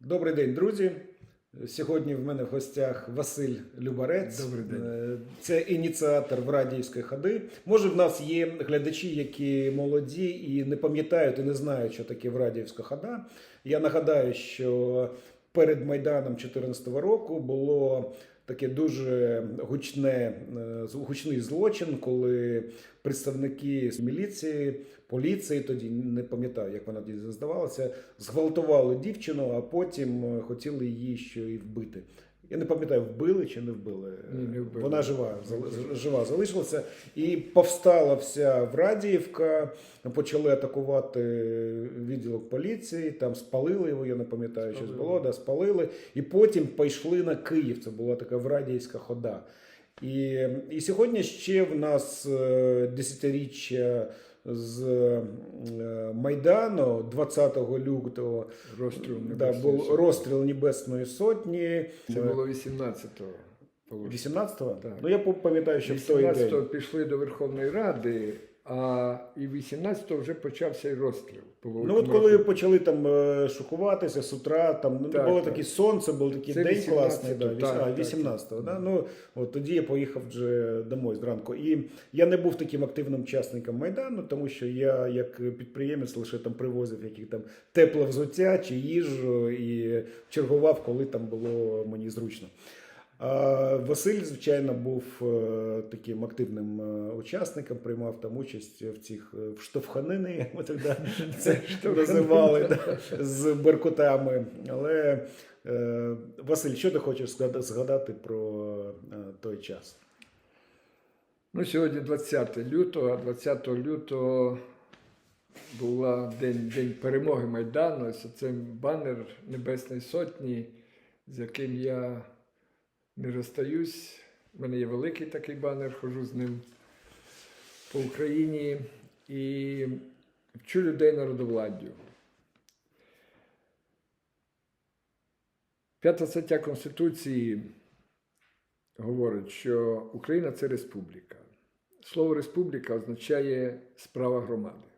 Добрий день, друзі. Сьогодні в мене в гостях Василь Любарець. Добрий день. Е, Це ініціатор в радіївської ходи. Може, в нас є глядачі, які молоді і не пам'ятають і не знають, що таке Врадіївська хода. Я нагадаю, що перед Майданом 2014 року було таке дуже гучне, е, гучний злочин, коли представники міліції, поліції, тоді не пам'ятаю, як вона тоді здавалася, зґвалтували дівчину, а потім е, хотіли її ще й вбити. Я не пам'ятаю, вбили чи не вбили. Ні, не вбили. Вона жива, жива залишилася. І повстала вся Врадіївка, почали атакувати відділок поліції, там спалили його, я не пам'ятаю, що було, да, спалили. І потім пішли на Київ. Це була така Врадіївська хода. І, і сьогодні ще в нас е, десятиріччя з е, Майдану 20 лютого Розстріл да, був розстріл Небесної Сотні. Це було 18-го. 18-го? Так. Ну я пам'ятаю, що в той день. 18-го пішли до Верховної Ради, а і 18-го вже почався і розстріл. Ну от коли почали там е, шокуватися з утра, там ну, Так, було так. таке сонце, був такий Це день 18-го, класний, да, так, 18-го. Да? Ну, от тоді я поїхав вже домой зранку. І я не був таким активним учасником Майдану, тому що я як підприємець лише там привозив яких там тепле взуття чи їжу і чергував, коли там було мені зручно. Василь, звичайно, був е, таким активним е, учасником, приймав там участь в цих е, в штовханини, як ми тоді це називали да, з беркутами. Але Василь, що ти хочеш згадати про той час? Ну, сьогодні 20 лютого, а 20 лютого була день, день перемоги Майдану. Це банер Небесної Сотні, з яким я не розстаюсь. У мене є великий такий банер, хожу з ним по Україні і вчу людей народовладдю. П'ята стаття Конституції говорить, що Україна це республіка. Слово республіка означає справа громади.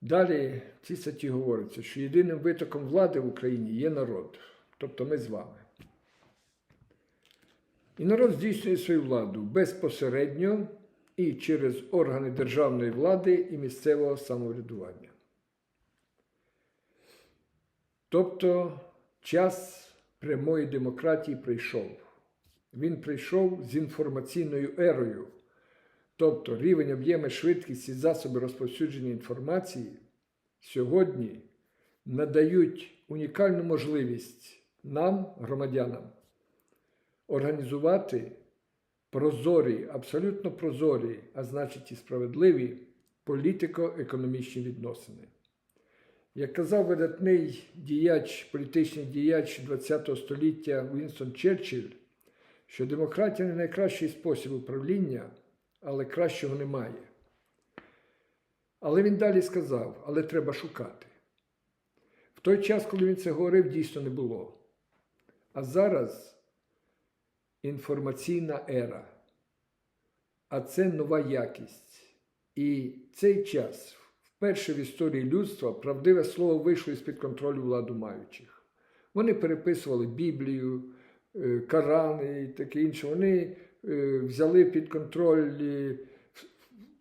Далі в цій статті говориться, що єдиним витоком влади в Україні є народ, тобто ми з вами. І народ здійснює свою владу безпосередньо і через органи державної влади і місцевого самоврядування. Тобто час прямої демократії прийшов. Він прийшов з інформаційною ерою, тобто рівень об'єми швидкість і засоби розповсюдження інформації сьогодні надають унікальну можливість нам, громадянам, організувати прозорі, абсолютно прозорі, а значить і справедливі політико-економічні відносини. Як казав видатний діяч, політичний діяч ХХ століття Вінстон Черчилль, що демократія не найкращий спосіб управління, але кращого немає. Але він далі сказав, але треба шукати. В той час, коли він це говорив, дійсно не було. А зараз інформаційна ера. А це нова якість. І цей час вперше в історії людства правдиве слово вийшло із-під контролю владу маючих. Вони переписували Біблію, е, Коран і таке інше. Вони е, взяли під контроль е,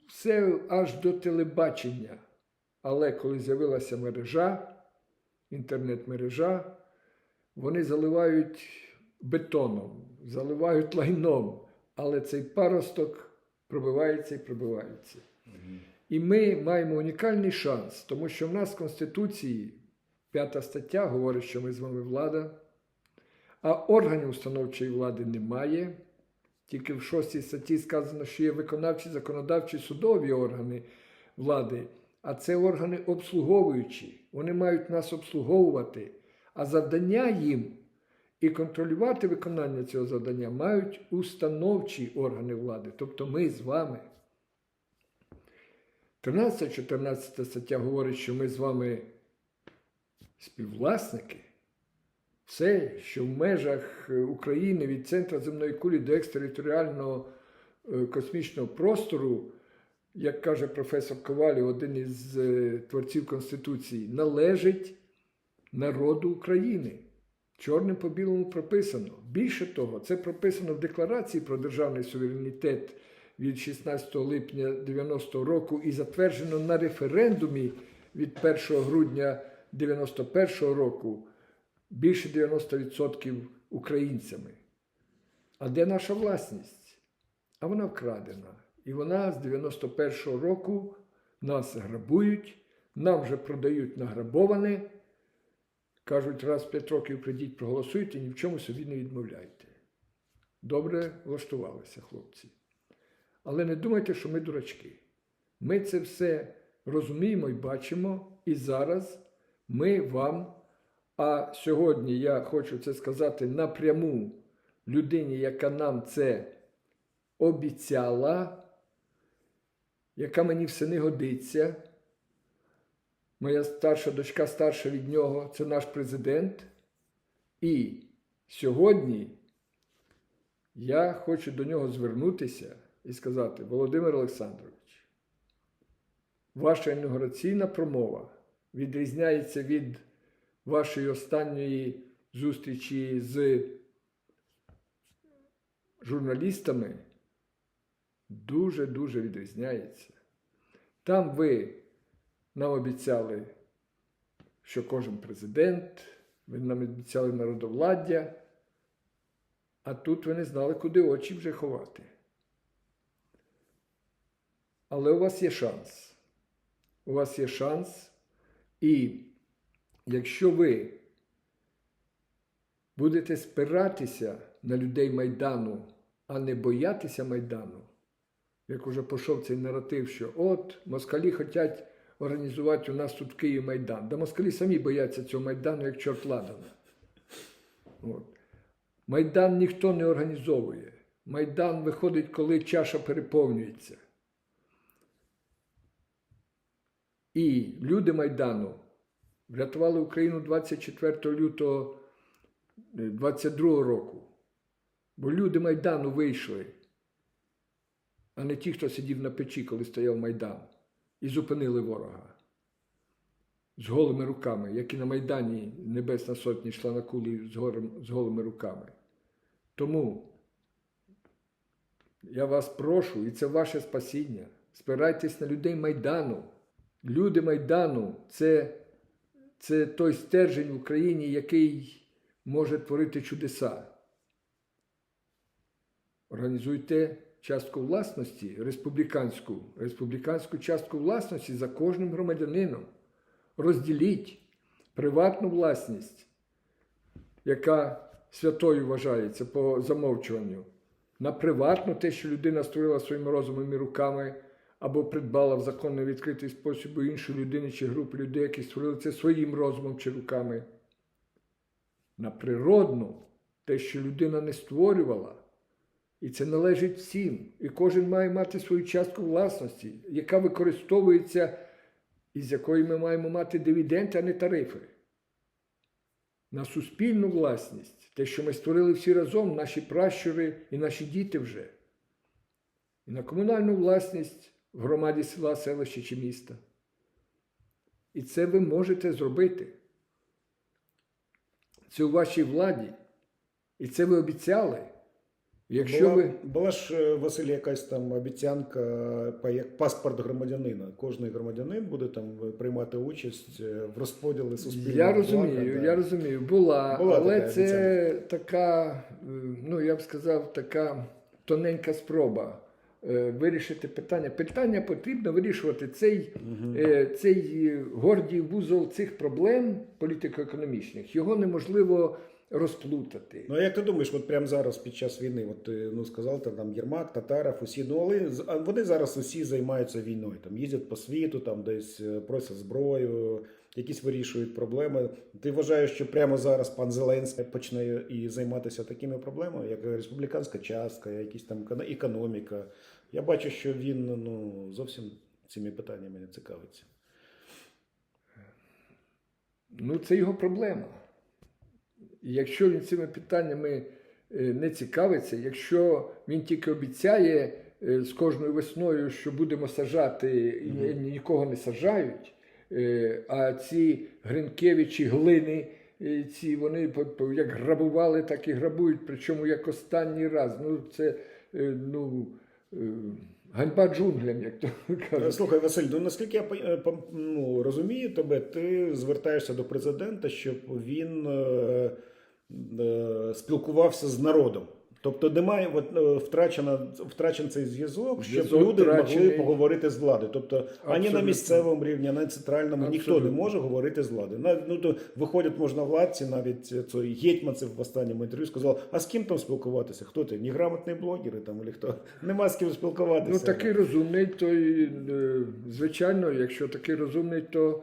все аж до телебачення. Але коли з'явилася мережа, інтернет-мережа, вони заливають бетоном, заливають лайном, але цей паросток пробивається і пробивається. І ми маємо унікальний шанс, тому що в нас в Конституції п'ята стаття говорить, що ми з вами влада, а органів установчої влади немає. Тільки в шостій статті сказано, що є виконавчі, законодавчі, судові органи влади, а це органи обслуговуючі. Вони мають нас обслуговувати, а завдання їм і контролювати виконання цього завдання мають установчі органи влади, тобто ми з вами. 13-14 стаття говорить, що ми з вами співвласники. Все, що в межах України від центра земної кулі до екстериторіального е, космічного простору, як каже професор Ковалів, один із е, творців Конституції, належить народу України. Чорним по білому прописано. Більше того, це прописано в Декларації про державний суверенітет від 16 липня 90 року і затверджено на референдумі від 1 грудня 91 року більше 90% українцями. А де наша власність? А вона вкрадена. І вона з 91-го року нас грабують, нам вже продають награбоване. Кажуть, раз в 5 років прийдіть, проголосуйте, ні в чому собі не відмовляйте. Добре влаштувалися хлопці. Але не думайте, що ми дурачки. Ми це все розуміємо і бачимо, і зараз ми вам. А сьогодні я хочу це сказати напряму людині, яка нам це обіцяла, яка мені все не годиться. Моя старша дочка старша від нього це наш президент. І сьогодні я хочу до нього звернутися і сказати: Володимир Олександрович, ваша інаугураційна промова відрізняється від вашої останньої зустрічі з журналістами дуже-дуже відрізняється. Там ви нам обіцяли, що кожен президент, ви нам обіцяли народовладдя, а тут ви не знали, куди очі вже ховати. Але у вас є шанс. У вас є шанс, і якщо ви будете спиратися на людей Майдану, а не боятися Майдану, як уже пішов цей наратив, що от москалі хочуть організувати у нас тут в Києві Майдан. Да москалі самі бояться цього Майдану, як чорт ладана. От. Майдан ніхто не організовує. Майдан виходить, коли чаша переповнюється. І люди Майдану врятували Україну 24 лютого 22 року. Бо люди Майдану вийшли, а не ті, хто сидів на печі, коли стояв Майдан, і зупинили ворога з голими руками, як і на Майдані Небесна Сотня йшла на кулі з, горем, з голими руками. Тому я вас прошу, і це ваше спасіння. Спирайтесь на людей Майдану. Люди Майдану це, це той стержень в Україні, який може творити чудеса. Організуйте частку власності, республіканську, республіканську частку власності за кожним громадянином. Розділіть приватну власність, яка святою вважається по замовчуванню, на приватну те, що людина створила своїми розумом руками, або придбала в законно відкритий спосіб у іншої людини чи групи людей, які створили це своїм розумом чи руками. На природну те, що людина не створювала. І це належить всім. І кожен має мати свою частку власності, яка використовується, і з якої ми маємо мати дивіденди, а не тарифи. На суспільну власність, те, що ми створили всі разом, наші пращури і наші діти вже. І на комунальну власність в громаді села, селища чи міста. І це ви можете зробити. Це у вашій владі. І це ви обіцяли. Якщо була, ви. була ж е, Василь якась там обіцянка як паспорт громадянина. Кожний громадянин буде там приймати участь е, в розподілі суспільного. Я блага, розумію, да. я розумію, була, Була але така це така, е, ну я б сказав, така тоненька спроба е, вирішити питання. Питання потрібно вирішувати цей, е, цей е, гордій вузол цих проблем політико-економічних. Його неможливо розплутати. Ну а як ти думаєш, от прямо зараз під час війни, от ти ну сказав ти, там Єрмак, Татаров, усі, ну але вони зараз усі займаються війною. Там їздять по світу, там десь е, просять зброю, якісь вирішують проблеми. Ти вважаєш, що прямо зараз пан Зеленський почне і займатися такими проблемами, як республіканська частка, якісь там економіка. Я бачу, що він ну зовсім цими питаннями не цікавиться. Ну, це його проблема. Якщо він цими питаннями е, не цікавиться, якщо він тільки обіцяє е, з кожною весною, що будемо саджати, і нікого не саджають, Е, А ці Гринкевичі глини, ці вони як грабували, так і грабують, причому як останній раз. Ну, це ну, ганьба джунглям, як то кажуть. Слухай, Василь, ну наскільки я ну, розумію тебе, ти звертаєшся до президента, щоб він спілкувався з народом. Тобто немає е, втрачено, втрачений цей зв'язок, щоб Зв'язок люди могли поговорити з владою. Тобто ані на Абсолютно. місцевому рівні, ані на центральному ніхто не Абсолютно. може говорити з владою. Нав- Ну, то виходять можновладці, навіть е, цей гетьманцев в останньому інтерв'ю сказав, а з ким там спілкуватися? Хто ти? Неграмотний блогери там, або хто? Нема з ким спілкуватися. Ну, такий розумний, то й, е, звичайно, якщо такий розумний, то е,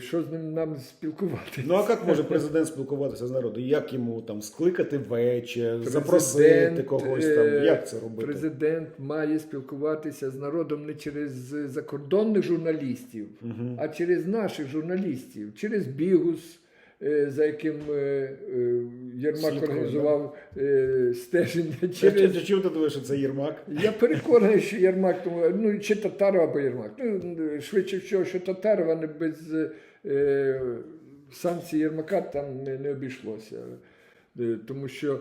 що з ним нам спілкуватися? Ну а як може президент спілкуватися з народом? Як йому там скликати вечір, Президент, запросити когось там? е, Як це робити? Президент має спілкуватися з народом не через закордонних журналістів, а через наших журналістів, через Бігус, е, за яким е, е, Єрмак організував е, стеження. Через... чому ти думаєш, що це Єрмак? Я переконаний, що Єрмак, тому, ну чи Татаров або Єрмак. Ну, швидше всього, що Татарова не без е, санкцій Єрмака там не, не обійшлося. Е, тому що е,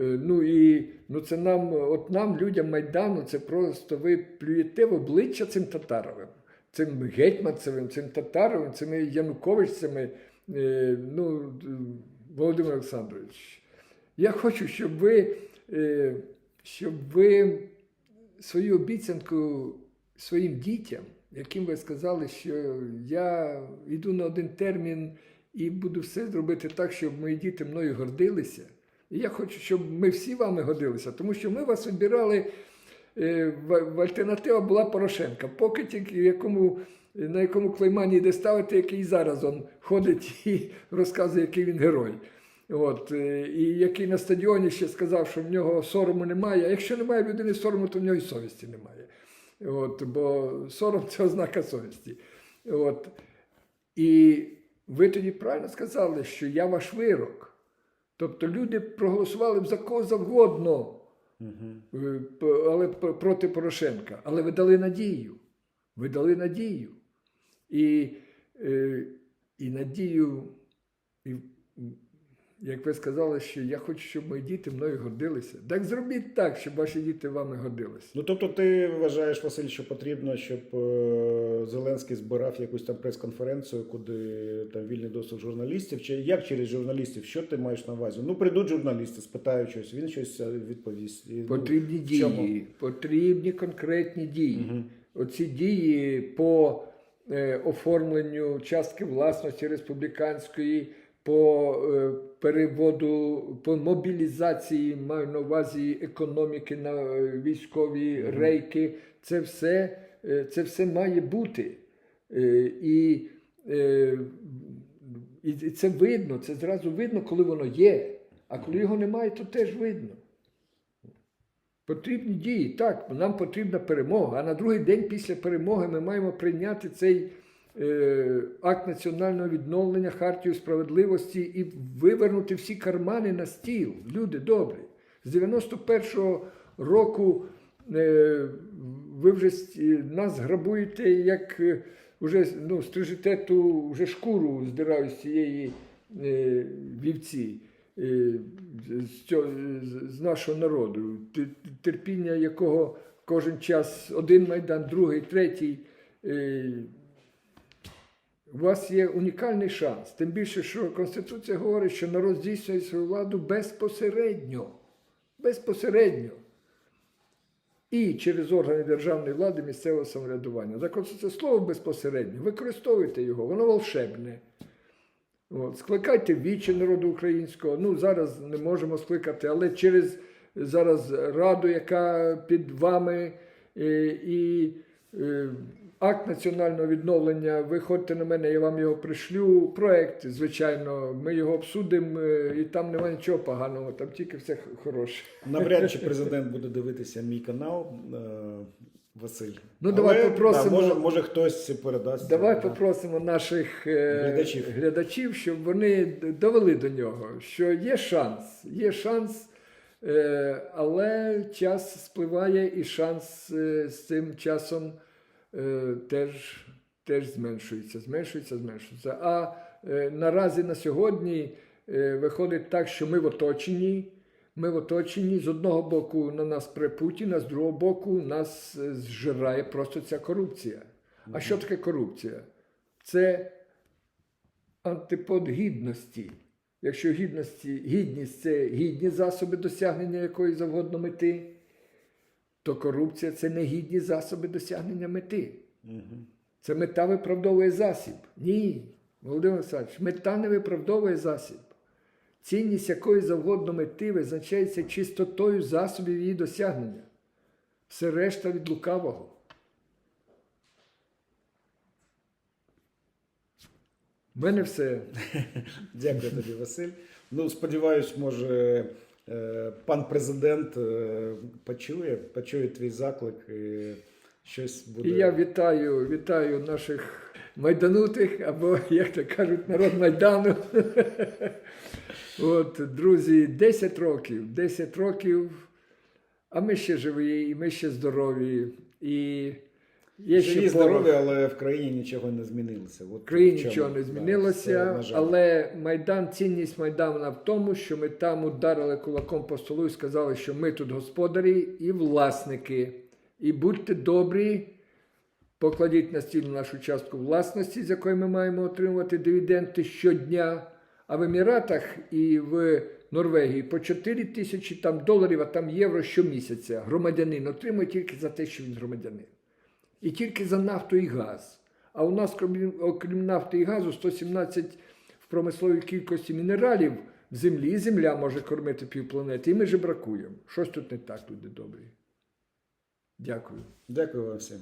ну і ну це нам, от нам, людям Майдану, це просто ви плюєте в обличчя цим Татаровим, цим Гетьманцевим, цим Татаровим, цими Януковичцями. Е, ну, Володимир Олександрович, я хочу, щоб ви, е, щоб ви свою обіцянку своїм дітям, яким ви сказали, що я йду на один термін і буду все зробити так, щоб мої діти мною гордилися. І я хочу, щоб ми всі вами гордилися, тому що ми вас обирали. е, в альтернатива була Порошенка. Поки тільки якому, на якому клеймані де ставити, який зараз он ходить і розказує, який він герой. От, е, і який на стадіоні ще сказав, що в нього сорому немає. А якщо немає в людини сорому, то в нього і совісті немає. От, бо сором це ознака совісті. От. І ви тоді правильно сказали, що я ваш вирок. Тобто люди проголосували б за кого завгодно, е, але проти Порошенка. Але ви дали надію. Ви дали надію. І, е, і надію, і, як ви сказали, що я хочу, щоб мої діти мною гордилися. Так зробіть так, щоб ваші діти вами гордилися. Ну тобто, ти вважаєш, Василь, що потрібно, щоб е, Зеленський збирав якусь там прес-конференцію, куди там вільний доступ журналістів, чи як через журналістів? Що ти маєш на увазі? Ну прийдуть журналісти, спитають щось, він щось е, відповість. Ну, Потрібні чому? дії, потрібні конкретні дії. Оці дії по оформленню частки власності республіканської, по е, переводу, по мобілізації, маю на увазі економіки на е, військові рейки. Це все, е, це все має бути. Е, е, і і це видно, це зразу видно, коли воно є. А коли його немає, то теж видно. Потрібні дії. Так, нам потрібна перемога. А на другий день після перемоги ми маємо прийняти цей е, акт національного відновлення, хартію справедливості і вивернути всі кармани на стіл. Люди добрі. З 91-го року е, ви вже е, нас грабуєте, як е, вже ну, стрижете ту вже шкуру здирають з цієї е, вівці з- з нашого народу, терпіння якого кожен час один майдан, другий, третій. е, У вас є унікальний шанс. Тим більше, що Конституція говорить, що народ здійснює свою владу безпосередньо. Безпосередньо. І через органи державної влади місцевого самоврядування. Так це слово безпосередньо. Використовуйте його, воно волшебне. От, скликайте вічі народу українського. Ну, зараз не можемо скликати, але через зараз раду, яка під вами, е, і е, акт національного відновлення. Виходьте на мене, я вам його пришлю. Проект, звичайно, ми його обсудимо, е, і там немає нічого поганого, там тільки все хороше. Навряд чи президент буде дивитися мій канал, Василь. Ну, давай попросимо- Да, може, може хтось передасть. Давай Да. попросимо наших е, Глядачів. глядачів, щоб вони довели до нього, що є шанс, є шанс, е, але час спливає, і шанс е, з цим часом теж, теж зменшується, зменшується, зменшується. А наразі на сьогодні виходить так, що ми в оточенні. Ми в оточенні з одного боку на нас пре Путін, а з другого боку нас е, зжирає просто ця корупція. А що таке корупція? Це антипод гідності. Якщо гідності, гідність це гідні засоби досягнення якої завгодно мети, то корупція це не гідні засоби досягнення мети. Це мета виправдовує засіб. Ні, Володимир Олександрович, мета не виправдовує засіб. Цінність якої завгодно мети визначається чистотою засобів її досягнення. Все решта від лукавого. У мене все. Дякую тобі, Василь. Ну, сподіваюсь, може, е, пан президент е, почує, почує твій заклик і щось буде. І я вітаю, вітаю наших майданутих, або, як то кажуть, народ Майдану. От, друзі, 10 років, 10 років, а ми ще живі, і ми ще здорові. І є Живі, ще здорові, але в країні нічого не змінилося. От В країні чому, нічого не да, змінилося, на жаль. але Майдан, цінність Майдана в тому, що ми там ударили кулаком по столу і сказали, що ми тут господарі і власники. І будьте добрі, покладіть на стіл нашу частку власності, з якої ми маємо отримувати дивіденди щодня. А в Еміратах і в Норвегії по 4 тисячі там доларів, а там євро щомісяця. Громадянин отримує тільки за те, що він громадянин. І тільки за нафту і газ. А у нас, окрім нафти і газу, 117 в промисловій кількості мінералів в землі. І земля може кормити півпланети. І ми же бракуємо. Щось тут не так, люди добрі. Дякую. Дякую вам всім.